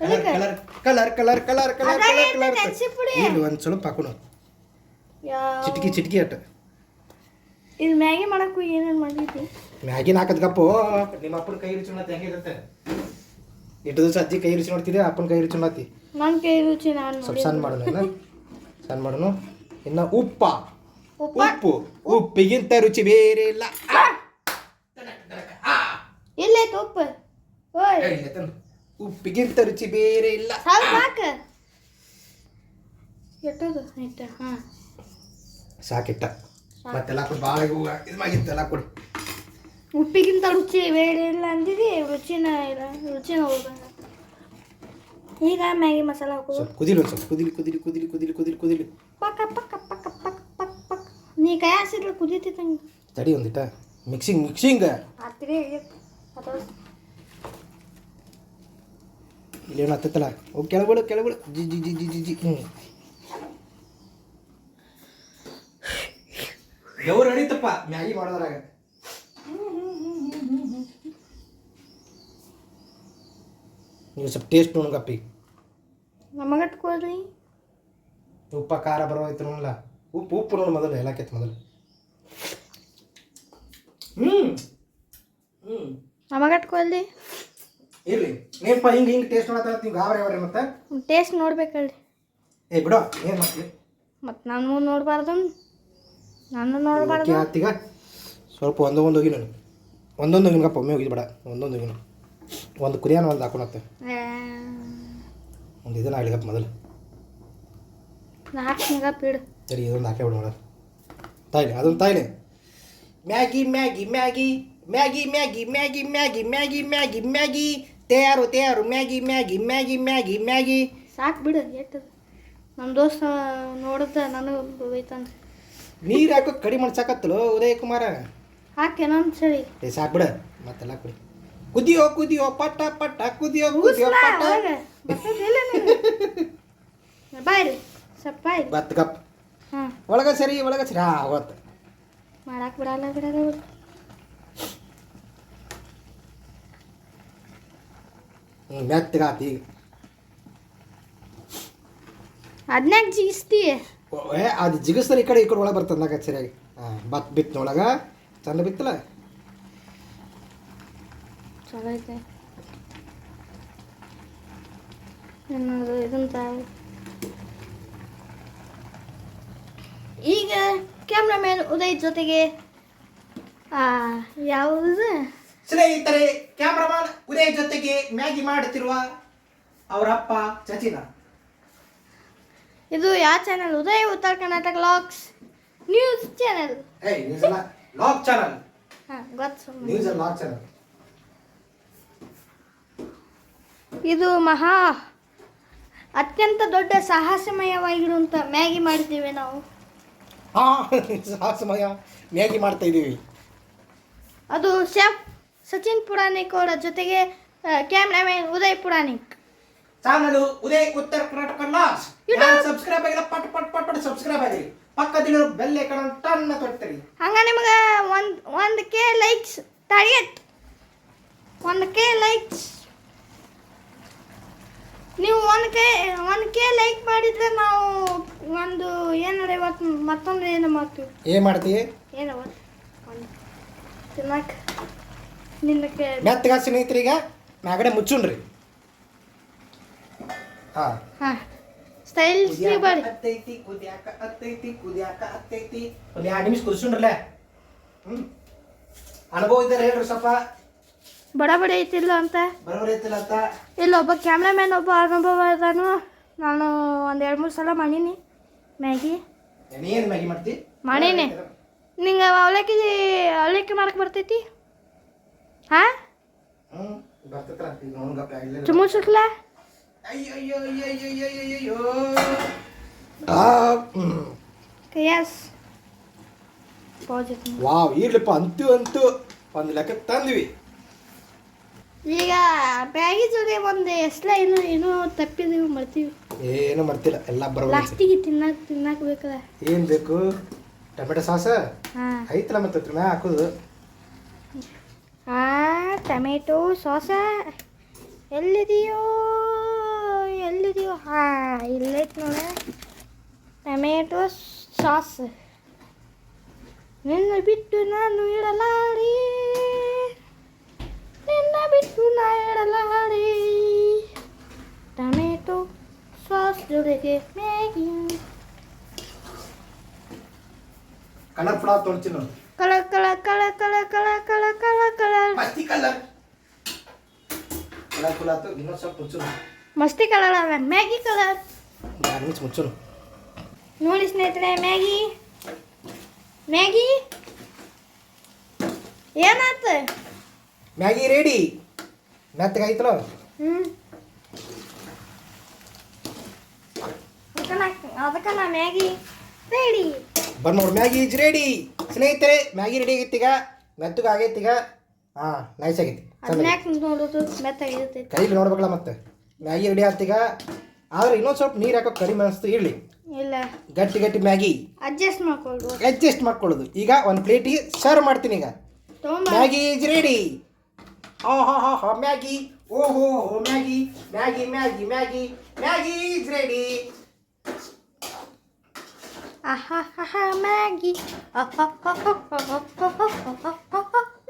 colour colour colour colour colour colour colour ಒಂದು ಸ್ವಲ್ಪ ಹಾಕೋಣ. ಯಾವ? ಚಿಟಕಿ ಚಿಟಕಿ ಅಟ್ಟ. ಇದು ಮ್ಯಾಗಿ ಮಾಡಕ್ಕೂ ಏನೇನು ಮಾಡಿದ್ದಿ? ಮ್ಯಾಗಿನ ಹಾಕದ್ ಗಪ್ಪು. ನಿಮ್ಮ ಅಪ್ಪನ ಕೈ ರುಚಿ ಹೆಂಗಿರುತ್ತೆ? ಇಟ್ಟು ದಿವಸ ಅಜ್ಜಿ ಕೈ ರುಚಿ ನೋಡ್ತಿದ್ದೆ ಅಪ್ಪನ ಕೈ ರುಚಿ ನೋಡ್ತಿ? ನನ್ನ ಕೈ ರುಚಿ ನಾನು ಸ್ವಲ್ಪ ಸಣ್ಣ ಮಾಡೋಣ ಏನು ಸಣ್ಣ ಮಾಡೋಣ. ಇನ್ನ ಉಪ್ಪ. ಉಪ್ಪ? ಉಪ್ಪು. ಉಪ್ಪಿಗಿಂತ ರುಚಿ ಬೇರೆ ಇಲ್ಲ. ಇಲ್ಲ ಉಪ್ಪು. ಉಪ್ಪಿಗಿಂತ ರುಚಿ ಬೇರೆ ಇಲ್ಲ. ಸಾಕಿಟ್ಟ. ಮತ್ತೆಲ್ಲ ಕೊಡಿ ಭಾಳ ಇದು ಮಾಡಿತ್ತೆಲ್ಲ ಕೊಡಿ ಉಪ್ಪಿಗಿಂತ ರುಚಿ ಬೇರೆ ಇಲ್ಲ ಅಂದಿದಿ ರುಚಿನ ಇಲ್ಲ ರುಚಿನ ಹೋಗಲ್ಲ ಈಗ ಮ್ಯಾಗಿ ಮಸಾಲ ಹಾಕೋದು ಸ್ವಲ್ಪ ಕುದಿಲಿ ಒಂದು ಸ್ವಲ್ಪ ಕುದಿಲಿ ಕುದಿಲಿ ಕುದಿಲಿ ಕುದಿಲಿ ಕುದಿಲಿ ಕುದಿಲಿ. ಪಕ್ಕ ಪಕ್ಕ ಪಕ್ಕ ಪಕ್ಕ ಪಕ್ಕ ಪಕ್ಕ ನೀ ಕೈ ಹಾಸಿದ್ರೆ ಕುದೀತೈತಂಗೆ ತಡಿ ಒಂದಿಟ. ಮಿಕ್ಸಿಂಗ್ ಮಿಕ್ಸಿಂಗ್ ಹತ್ತಿರ ಅಥವಾ ಇಲ್ಲೇನು ಹತ್ತತ್ತಲ್ಲ? ಓ ಕೆಳಬಿಡು ಕೆಳಬಿಡು ಜಿ ಜಿ ಜಿ ಜಿ ಜಿ. ಜಿ ಹ್ಞೂ ದೇವ್ರು ನಡೀತಪ್ಪ ಮ್ಯಾಗಿ ಮಾಡೋದ್ರಾಗ. ನೀವು ಸ್ವಲ್ಪ ಟೇಸ್ಟ್ ನೋಡಂಗಪ್ಪಿ ನಮಗಟ್ಕೊಳ್ರಿ ಉಪ್ಪ ಖಾರ ಬರೋಯ್ತು ನೋಡಲ್ಲ ಉಪ್ಪು ಉಪ್ಪು ನೋಡಿ ಮೊದಲು ಎಲ್ಲಕ್ಕೆತ್ತು ಮೊದಲು. ಹ್ಞೂ ಹ್ಞೂ ನಮಗಟ್ಕೊಳ್ರಿ ಇರ್ಲಿ. ಏನಪ್ಪ ಹಿಂಗೆ ಹಿಂಗೆ ಟೇಸ್ಟ್ ನೋಡತ್ತ ನೀವು ಗಾಬರಿ ಅವ್ರಿ ಮತ್ತೆ. ಟೇಸ್ಟ್ ನೋಡ್ಬೇಕಲ್ರಿ. ಏ ಬಿಡು. ಏನು ಮಾಡ್ತೀವಿ ಮತ್ತು ನಾನು ನೋಡಬಾರ್ದು. ನಾನು ನೋಡಬಾರ್ದು. ಆತೀಗ ಸ್ವಲ್ಪ ಒಂದೊಂದು ಒಂದು ಹೋಗಿ ನಾನು ಒಂದೊಂದು ಹೋಗಿನಪ್ಪ ಒಮ್ಮೆ ಹೋಗಿ ಬೇಡ. ಒಂದೊಂದು ಹೋಗಿನ ಒಂದು ಕುರಿಯಾನ ಒಂದು ಹಾಕೊಳತ್ತೆ ಒಂದು ಇದನ್ನ ಹಾಕಿ ಮೊದಲು ನಾಲ್ಕು ಬಿಡು ಸರಿ ಇದೊಂದು ಹಾಕೇ ಬಿಡು ನೋಡ ತಾಯಿಲೆ ಅದೊಂದು ತಾಯಿಲೆ Maggi Maggi Maggi Maggi Maggi Maggi Maggi Maggi Maggi Maggi ತಯಾರು ತಯಾರು Maggi Maggi Maggi Maggi Maggi ಸಾಕು ಬಿಡು ಎಟ್ಟದು ನಮ್ಮ ದೋಸ್ತ ನೋಡಿದ ನಾನು ಬೈತಂದ್ರೆ ನೀರು ಹಾಕೋ ಕಡಿಮೆ ಮಾಡ್ಸಾಕತ್ತಲು ಉದಯ ಕುಮಾರ ಹಾಕೆ ನಾನು ಸರಿ ಸಾಕು ಬಿಡು ಮತ್ತೆಲ್ಲ ಕುಡಿ ಕುದಿಯೋ ಕುದಿಯೋ ಪಟ್ಟ ಪಟ್ಟ ಕುದಿಯೋ ಕುದಿಯೋ ಉಸ್ಲಾ ಪಟ್ಟ ಒಳಗೆ ಬರ್ತದಿಲ್ಲ ನೀನು ಬಾಯ್ರಿ ಸ್ವಲ್ಪ ಬಾಯ್ರಿ ಬತ್ ಗಪ್ ಹಾಂ. ಒಳಗ ಸರಿ ಒಳಗ ಸರಿ. ಹಾಂ ಹೋತ್. ಮಾಡಕ್ಕೆ ಬಿಡಲ್ಲ ಬಿಡಲ್ಲ ಬಿಡು ಹ್ಞೂ ಮೆತ್ತಗಾತಿ ಈಗ. ಅದನ್ಯಾಗ ಜಿಗಿಸ್ತಿ? ಓ, ಏ ಅದು ಜಿಗಸ್ತಾರೆ ಈ ಕಡೆ ಈ ಕಡೆ ಒಳಗೆ ಬರ್ತದೆ ನಾಗ ಸರಿಯಾಗಿ. ಹಾಂ ಬತ್ ಬಿತ್ತು ಒಳಗ ಚಂದ ಬಿತ್ತಲ್ಲ? ಚಲೋ ಐತೆ ಏನದು ಇದಂತ ಈಗ ಕ್ಯಾಮ್ರಾಮ್ಯಾನ್ ಉದಯ್ ಜೊತೆಗೆ ಆ, ಯಾವುದು? ಸ್ನೇಹಿತರೆ ಕ್ಯಾಮ್ರಾಮನ್ ಉದಯ್ ಜೊತೆಗೆ ಮ್ಯಾಗಿ ಮಾಡುತ್ತಿರುವ ಅವರಪ್ಪ ಸಚಿನ. ಚಚಿನ ಇದು ಯಾವ ಚಾನೆಲ್ ಉದಯ್ ಉತ್ತರ ಕರ್ನಾಟಕ ಲಾಕ್ಸ್ ನ್ಯೂಸ್ ಚಾನೆಲ್ ಏಯ್ ನ್ಯೂಸ್ ಅಲ್ಲ. ಲಾಗ್ ಚಾನೆಲ್ ಹಾ ಗೊತ್ತು. ನ್ಯೂಸ್ ಅಲ್ಲ ಲಾಗ್ ಚಾನಲ್ ಇದು ಮಹಾ ಅತ್ಯಂತ ದೊಡ್ಡ ಸಾಹಸಮಯವಾಗಿರುವಂಥ ಮ್ಯಾಗಿ ಮಾಡ್ತೀವಿ ನಾವು. ಹಾಂ ಸಮಯ ಮ್ಯಾಗಿ ಮಾಡ್ತಾ ಇದ್ದೀವಿ. ಅದು ಶೆಫ್ ಸಚಿನ್ ಪುರಾಣಿಕ್ ಅವರ ಜೊತೆಗೆ cameraman Uday Puranik. Channel Uday Uttara Karnataka loss. Subscribe ಆಗಿಲ್ಲ ಪಟ್ ಪಟ್ ಪಟ್ ಪಟ್ ಸಬ್ಸ್ಕ್ರೈಬ್ ಆಗಿರಿ ಪಕ್ಕದಲ್ಲಿರೋ ಬೆಲ್ ಐಕಾನ್ ಟನ್ ತೊಡ್ತೀರಿ ಹಂಗ ನಿಮಗೆ ಒಂದು ಒಂದು ಕೆ ಲೈಕ್ಸ್ ಟಾರ್ಗೆಟ್ ಒಂದು ಕೆ ಲೈಕ್ಸ್ ನೀವು ಒಂದು ಕೆ ಒಂದು ಕೆ ಲೈಕ್ ಮಾಡಿದ್ರೆ ನಾವು ಒಂದು ಏನಾರ ಇವತ್ತು ಮತ್ತೊಂದು ಏನು ಮಾಡ್ತೀವಿ. ಏನ್ ಮಾಡ್ತೀವಿ ಏನವ ಒಂದು ನಿನ್ನ ಕೈ ಮೆತ್ತಗ ಈಗ. ಮ್ಯಾಗಡೆ ಮುಚ್ಚುಣ್ರಿ ಹಾ. ಹಾಂ. ಸ್ಟೈಲ್ ಬೇಡಿ ಹತ್ತೈತಿ ಕುದಿಯಾಕ ಹತ್ತೈತಿ ಕುದಿಯಾಕ ಹತ್ತೈತಿ. ಒಂದು ಎರಡು ನಿಮಿಷ ಕುದಿಸ್ಕೊಂಡ್ರಲ್ಲ ಹ್ಞೂ ಅನುಭವ ಇದ್ದಾರೆ ಹೇಳ್ರಿ ಸ್ವಲ್ಪ. ಬಡ ಬಡ ಐತಿಲ್ಲ ಅಂತ? ಬರೋಬರ್ ಐತಿಲ್ಲ ಅಂತ? ಇಲ್ಲ ಒಬ್ಬ ಕ್ಯಾಮ್ರಾಮ್ಯಾನ್ ಒಬ್ಬ ಅನುಭವ ಅದಾನು ನಾನು ಒಂದು ಎರಡು ಮೂರು ಸಲ ಮಾಡೀನಿ. ಮ್ಯಾಗಿ. ಮಣಿನಿ ಮ್ಯಾಗಿ ಮಾಡ್ತಿ? ಮಾಡೀನಿ. ನಿಂಗೆ ಅವಲಕ್ಕಿ ಅವಲಕ್ಕಿ ಮಾಡಕ್ಕೆ ಬರ್ತೈತಿ? ಹಾಂ? ಚುಮು ಬರ್ತೈತ್ರ ಈಗ ನೋಡ್ ಗಪ್ಪ ಆಗಿಲ್ಲ ಅಯ್ಯೋ ಅಯ್ಯೋ ಅಯ್ಯೋ ಅಯ್ಯೋ ಅಯ್ಯೋ ಅಯ್ಯೋ ಆ ಹ್ಮ್. ಕೈಯಾಸ್ ಪಾಸಿಟಿವ್ ವಾವ್ ಇರ್ಲಿಪ್ಪ ಅಂತೂ ಅಂತೂ. ಒಂದು ಲೆಕ್ಕ ತಂದ್ವಿ. ಈಗ ಬ್ಯಾಗಿ ಜೊತೆ ಒಂದು ಎಸ್ಲ ಏನೋ ಏನೋ ತಪ್ಪಿದೀವಿ ಮಾಡ್ತೀವಿ ಏನು ಮರ್ತಿಲ್ಲ ಎಲ್ಲ ಬರೋಬರ್ ಐತಿ. ಲಾಸ್ಟಿಗೆ ತಿನ್ನಕ್ಕೆ ತಿನ್ನಕ್ಕೆ ಬೇಕಲ್ಲ. ಏನು ಬೇಕು? Tomato sauce? ಹಾಂ. ಐತಲ್ಲ ಮತ್ತೆ ಅದ್ರ ಮ್ಯಾಗ ಹಾಕೋದು? ಆ ಟೊಮೆಟೊ ಸಾಸ? ಎಲ್ಲಿದೆಯೋ ಇಲ್ಲೈತೆ ನೋಡಿ. Tomato sauce. ನಿನ್ನ ಬಿಟ್ಟು ನಾನು ಇಡಲಾರಿ ನಿನ್ನ ಬಿಟ್ಟು ನಾ ಇಡಲಾರಿ ಟೊಮೆಟೊ ಸಾಸ್ ಜೊತೆಗೆ ಮ್ಯಾಗಿ. ಕಲರ್ ಆಗಿ ತೊಳ್ತೀನಿ ನೋಡಿ. ಕಳ ಕಳ ಕಳ ಕಳ ಕಳ ಕಳ ಕಳ ಕಲರ್ ಮಸ್ತಿ ಕಲರ್ ಕಲರ್ಫುಲ್ ತೋ ಇನ್ನೊಂದು ಸ್ವಲ್ಪ ಮುಚ್ಚು ಮಸ್ತಿ ಕಲರ್ ಅಲ್ಲ ಮ್ಯಾಗಿ ಕಲರ್ ಎರಡು ಮುಚ್ಚರು ನೋಡಿ. ಸ್ನೇಹಿತರೆ ಮ್ಯಾಗಿ. ಮ್ಯಾಗಿ? ಏನಾತ ಮ್ಯಾಗಿ ರೆಡಿ ಮೆತ್ತಗಾಯ್ತಲೋ ಅದಕ್ಕೆ ನಾ ಮ್ಯಾಗಿ ರೆಡಿ ಬಂದ್ ನೋಡಿ ಮ್ಯಾಗಿ ಇಸ್ ರೆಡಿ ಸ್ನೇಹಿತರೆ ಮ್ಯಾಗಿ ರೆಡಿ ಆಗೈತಿ ಈಗ. ಮೆತ್ತಗೆ ಆಗೈತಿ ಈಗ. ಹಾಂ ನೈಸ್ ಆಗೈತಿ. ಕೈಲಿ ನೋಡ್ಬೇಕಲ್ಲ ಮತ್ತೆ. ಮ್ಯಾಗಿ ರೆಡಿ ಆಗ್ತೀಗ ಆದ್ರೆ ಇನ್ನೊಂದು ಸ್ವಲ್ಪ ನೀರು ಹಾಕೋ ಕಡಿಮೆ ಅನಿಸ್ತು ಇರಲಿ. ಇಲ್ಲ. ಗಟ್ಟಿ ಗಟ್ಟಿ ಮ್ಯಾಗಿ. ಅಡ್ಜಸ್ಟ್ ಮಾಡ್ಕೊಳ್ಳೋದು ಅಡ್ಜಸ್ಟ್ ಮಾಡ್ಕೊಳ್ಳೋದು. ಈಗ ಒಂದು ಪ್ಲೇಟಿಗೆ ಸರ್ವ್ ಮಾಡ್ತೀನಿ ಈಗ. ಮ್ಯಾಗಿ ಇಸ್ ರೆಡಿ ಹಾ ಹಾ ಹಾ ಹಾ ಮ್ಯಾಗಿ ಓಹೋ ಹೋ Maggi Maggi Maggi Maggi Maggi is ready ಆಹಾಹಾ Maggi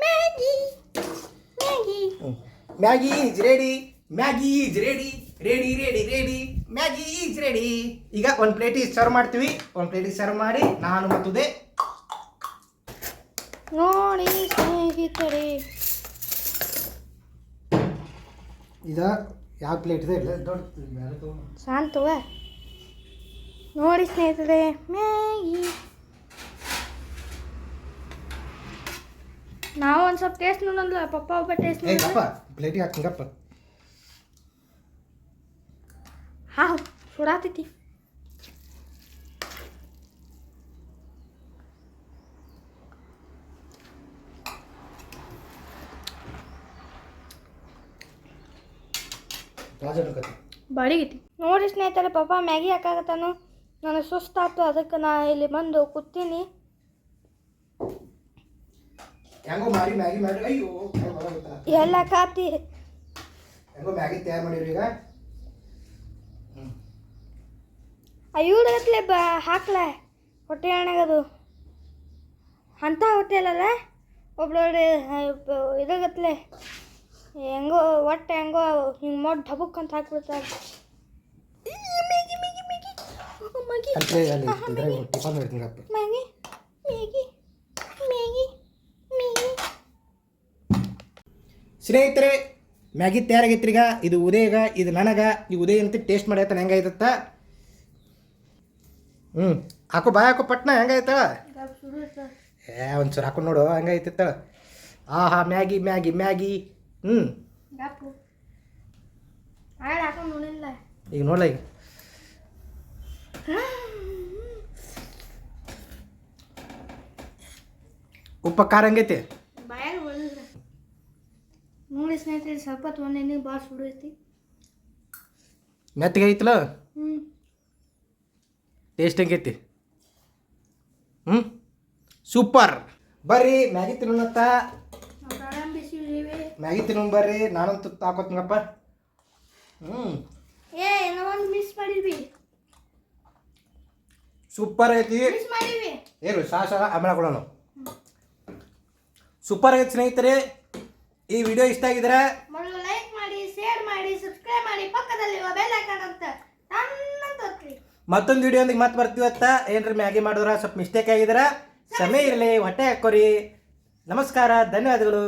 Maggi Maggi Maggi is ready Maggi is ready ready ready ready Maggi is ready ಈಗ ಒಂದು ಪ್ಲೇಟಿಗೆ ಸರ್ವ್ ಮಾಡ್ತೀವಿ ಒಂದು ಪ್ಲೇಟಿಗೆ ಸರ್ವ್ ಮಾಡಿ ನಾನು ಮತ್ತುದೇ ನೋಡಿ ಸ್ನೇಹಿತರೆ ಈಗ ಯಾವ ಪ್ಲೇಟ್ ಇದೆ? ಇಲ್ಲ ದೊಡ್ಡ ಶಾಂತವ? ನೋಡಿ ಸ್ನೇಹಿತರೆ ಮ್ಯಾಗಿ ನಾವು ಒಂದು ಸ್ವಲ್ಪ ಟೇಸ್ಟ್ ನೋಡಲ್ಲ ಪಪ್ಪ ಒಬ್ಬ ಟೇಸ್ಟ್ ನೋಡಪ್ಪ ಪ್ಲೇಟಿಗೆ ಹಾಕ್ತೀನಿ ಗಪ್ಪ. ಹಾಂ ಸುಡಾತೈತಿ. ರಾಜನಕತಿ ಬಾಡಿಗೈತಿ ನೋಡಿ ಸ್ನೇಹಿತರೆ ಪಾಪ ಮ್ಯಾಗಿ ಹಾಕಾಗತ್ತಾನು ನನಗೆ ಸುಸ್ತಾಯ್ತು ಅದಕ್ಕೆ ನಾ ಇಲ್ಲಿ ಬಂದು ಕೂತೀನಿ. ಹೆಂಗೋ ಮಾಡಿ ಮ್ಯಾಗಿ ಮಾಡಿ ಅಯ್ಯೋ. ಎಲ್ಲ ಕಾತಿ. ಹೆಂಗೋ ಮ್ಯಾಗಿ ತಯಾರು ಮಾಡಿರಿ ಈಗ? ಐವಡಗತ್ಲೆ ಬ ಹಾಕ್ಲ. ಹೊಟ್ಟೆ ಅಣ್ಣಗದು ಅಂಥ ಹೊಟ್ಟೆಲಲ್ಲ? ಒಬ್ಳು ಇದಾಗತ್ಲೆ. ಹೆಂಗೋ ಒಟ್ಟು ಹೆಂಗೋ ಹಿಂಗೆ ಮೊಟ್ಟ ಢಬುಕ್ ಅಂತ ಹಾಕ್ಬಿಡ್ತಾರೆ. ಮ್ಯಾಗಿ ಮ್ಯಾಗಿ ಮ್ಯಾಗಿ ಮ್ಯಾಗಿ ಅಲ್ಲಿ ಅಲ್ಲಿ ಇದ್ರಾಗ ಟಿಫನ್ ಮಾಡ್ತೀನಿ ಗಪ್ಪ ಮ್ಯಾಗಿ ಮ್ಯಾಗಿ ಮ್ಯಾಗಿ ಮ್ಯಾಗಿ ಸ್ನೇಹಿತರೆ ಮ್ಯಾಗಿ ತಯಾರಾಗೈತ್ರಿ ಈಗ ಇದು ಉದಯಗ ಇದು ನನಗ. ಈ ಉದಯ ಅಂತ ಟೇಸ್ಟ್ ಮಾಡೈತಾನ ಹೆಂಗಾಯ್ತತ್ತ ಹ್ಞೂ ಹಾಕೋ ಬಾಯ್ ಹಾಕೋ ಪಟ್ನ ಹೆಂಗಾಯ್ತ? ಏ ಒಂಚೂರು ಹಾಕೊಂಡು ನೋಡು ಹೆಂಗಾಯ್ತಿತ್ತ ಆಹಾ ಮ್ಯಾಗಿ ಮ್ಯಾಗಿ ಮ್ಯಾಗಿ. ಹ್ಞೂ. ಈಗ ನೋಡ್ಲ ಈಗ? ಉಪ್ಪ ಖಾರ ಹಂಗೈತಿ? ನೋಡಿ ಸ್ನೇಹಿತರೆ ಸ್ವಲ್ಪ ತೊಗೊಂಡೇನಿ ಭಾಳ ಸುಡೈತಿ ಮೆತ್ತಗೆ ಐತಲ್ಲ? ಟೇಸ್ಟ್ ಹೆಂಗೈತಿ? ಹ್ಞೂ. ಸೂಪರ್. ಬರ್ರಿ ಮ್ಯಾಗಿ ತಿನ್ನೋಣತ್ತ ಮ್ಯಾಗಿ ತಿನ್ನು ಬರ್ರಿ. ನಾನಂತೂ ತಾಕೋತ್ನಪ್ಪ. ಹ್ಞೂ ಏ ಒಂದು ಮಿಸ್ ಮಾಡಿದ್ವಿ. ಸೂಪರ್ ಐತಿ ಮಿಸ್ ಮಾಡಿದ್ವಿ. ಏನು ಸಾಸ ಆಮೇಲೆ ಕೊಡೋಣ. ಸೂಪರ್ ಆಗೈತೆ ಸ್ನೇಹಿತರೆ. ಈ ವಿಡಿಯೋ ಇಷ್ಟ ಆಗಿದ್ರೆ ಮೊದಲು ಲೈಕ್ ಮಾಡಿ ಶೇರ್ ಮಾಡಿ ಸಬ್ಸ್ಕ್ರೈಬ್ ಮಾಡಿ. ಪಕ್ಕದಲ್ಲಿ ಬೆಲ್ ಐಕಾನ್ ಅಂತ ಮತ್ತೊಂದು ವಿಡಿಯೋ ವಿಡಿಯೋಂದಿಗೆ ಮತ್ತೆ ಬರ್ತೀವತ್ತ ಏನ್ರಿ ಮ್ಯಾಗಿ ಮಾಡಿದ್ರ? ಸ್ವಲ್ಪ ಮಿಸ್ಟೇಕ್ ಆಗಿದ್ರೆ. ಸಮಯ ಇರಲಿ ಹೊಟ್ಟೆ ಹಾಕೋರಿ ನಮಸ್ಕಾರ ಧನ್ಯವಾದಗಳು.